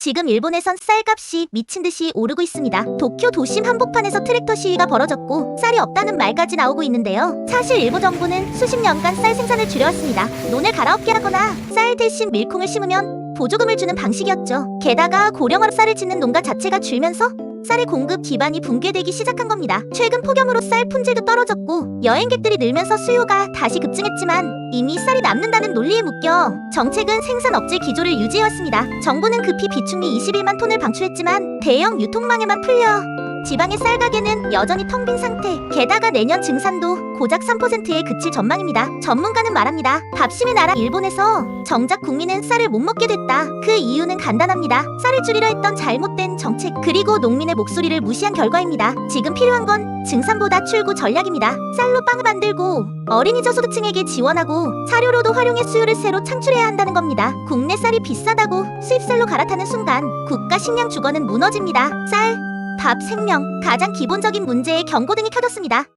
지금 일본에선 쌀값이 미친 듯이 오르고 있습니다. 도쿄 도심 한복판에서 트랙터 시위가 벌어졌고 쌀이 없다는 말까지 나오고 있는데요. 사실 일부 정부는 수십 년간 쌀 생산을 줄여왔습니다. 논을 갈아엎게 하거나 쌀 대신 밀콩을 심으면 보조금을 주는 방식이었죠. 게다가 고령화로 쌀을 짓는 농가 자체가 줄면서 쌀의 공급 기반이 붕괴되기 시작한 겁니다. 최근 폭염으로 쌀 품질도 떨어졌고 여행객들이 늘면서 수요가 다시 급증했지만 이미 쌀이 남는다는 논리에 묶여 정책은 생산 업체 기조를 유지해왔습니다. 정부는 급히 비축미 21만 톤을 방출했지만 대형 유통망에만 풀려 지방의 쌀 가게는 여전히 텅 빈 상태. 게다가 내년 증산도 고작 3%에 그칠 전망입니다. 전문가는 말합니다. 밥심의 나라 일본에서 정작 국민은 쌀을 못 먹게 됐다. 그 이유는 간단합니다. 쌀을 줄이려 했던 잘못된 정책 그리고 농민의 목소리를 무시한 결과입니다. 지금 필요한 건 증산보다 출구 전략입니다. 쌀로 빵을 만들고 어린이 저소득층에게 지원하고 사료로도 활용해 수요를 새로 창출해야 한다는 겁니다. 국내 쌀이 비싸다고 수입쌀로 갈아타는 순간 국가 식량 주거는 무너집니다. 쌀, 밥, 생명, 가장 기본적인 문제에 경고등이 켜졌습니다.